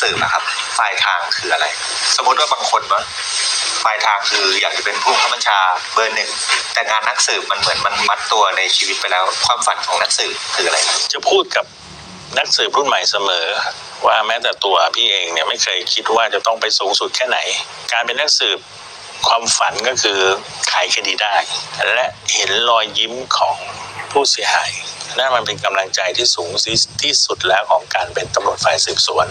สืบนะครับ ปลายทางคืออะไร สมมติว่าบางคนว่าปลายทางคืออยากจะเป็นผู้บังคับบัญชาเบอร์หนึ่งแต่งานนักสืบมันเหมือนมันมัดตัวในชีวิตไปแล้ว ความฝันของนักสืบคืออะไรครับจะพูดกับนักสืบรุ่นใหม่เสมอ ว่าแม้แต่ตัวพี่เองเนี่ยไม่เคยคิดว่าจะต้องไปสูงสุดแค่ไหน การเป็นนักสืบ ความฝันก็คือไขคดีได้ และเห็นรอยยิ้มของผู้เสียหายนั่นมันเป็นกำลังใจที่สูงที่สุดแล้วของการเป็นตำรวจฝ่ายสืบสวน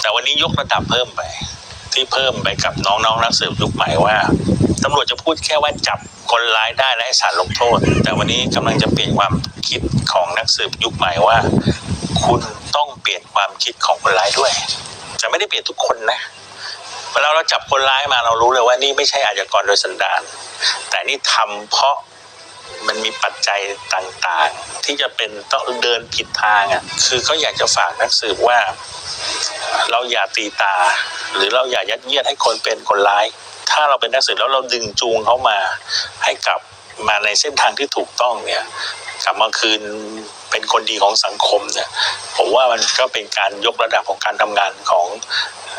แต่วันนี้ยกระดับเพิ่มไป ที่เพิ่มไปกับน้องๆนักสืบยุคใหม่ว่าตำรวจจะพูดแค่ว่าจับคนร้ายได้และให้ศาลลงโทษ แต่วันนี้กำลังจะเปลี่ยนความคิดของนักสืบยุคใหม่ว่า คุณต้องเปลี่ยนความคิดของคนร้ายด้วย จะไม่ได้เปลี่ยนทุกคนนะ เวลาเราจับคนร้ายมาเรารู้เลยว่านี่ไม่ใช่อาชญากรโดยสันดานแต่นี่ทำเพราะมันมีปัจจัยต่างๆ ที่จะเป็นต้องเดินผิดทางอะคือก็อยากจะฝากนักสืบว่า เราอย่าตีตา หรือเราอย่ายัดเยียดให้คนเป็นคนร้าย ถ้าเราเป็นนักสืบแล้วเราดึงจูงเขามา ให้กลับมาในเส้นทางที่ถูกต้องเนี่ยกลับมาคืนเป็นคนดีของสังคมเนี่ยผมว่ามันก็เป็นการยกระดับของการทำงานของ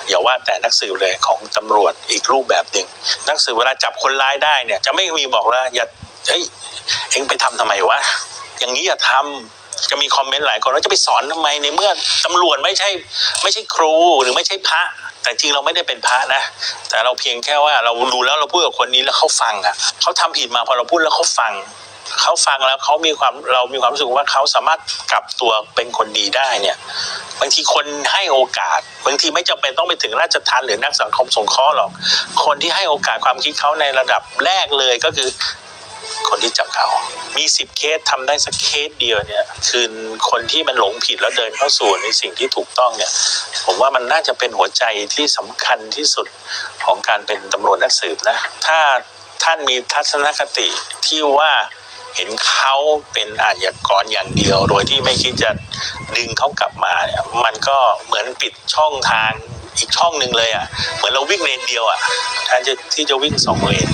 อย่าว่าแต่นักสืบเลยของตำรวจอีกรูปแบบหนึ่งนักสืบเวลาจับคนร้ายได้เนี่ย จะไม่มีบอกว่าอย่าเฮ้ยเอ็งไปทำทำไมวะอย่างนี้อย่าทำจะมีคอมเมนต์หลายคนว่าจะไปสอนทำไมในเมื่อตำรวจไม่ใช่ไม่ใช่ครูหรือไม่ใช่พระ แต่จริงเราไม่ได้เป็นพระนะ แต่เราเพียงแค่ว่าเราดูแล้วเราพูดกับคนนี้แล้วเขาฟังอะเขาทำผิดมาพอเราพูดแล้วเขาฟังเขาฟังแล้วเขามีความเรามีความรู้สึกว่าเขาสามารถกลับตัวเป็นคนดีได้เนี่ย บางทีคนให้โอกาส บางทีไม่จำเป็นต้องไปถึงราชทัณฑ์หรือนักสังคมสงเคราะห์หรอก คนที่ให้โอกาสความคิดเขาในระดับแรกเลยก็คือ คนที่จับเขา มีสิบเคสทำได้สักเคสเดียวเนี่ย คือคนที่มันหลงผิดแล้วเดินเข้าสู่ในสิ่งที่ถูกต้องเนี่ย ผมว่ามันน่าจะเป็นหัวใจที่สำคัญที่สุดของการเป็นตำรวจนักสืบนะ ถ้าท่านมีทัศนคติที่ว่า เห็นเขาเป็นอาชญากรอย่างเดียว โดยที่ไม่คิดจะดึงเขากลับมาเนี่ยมันก็เหมือนปิดช่องทางอีกช่องหนึ่งเลยอะ เหมือนเราวิ่งเลนเดียวอะแทนที่จะวิ่งสองเลน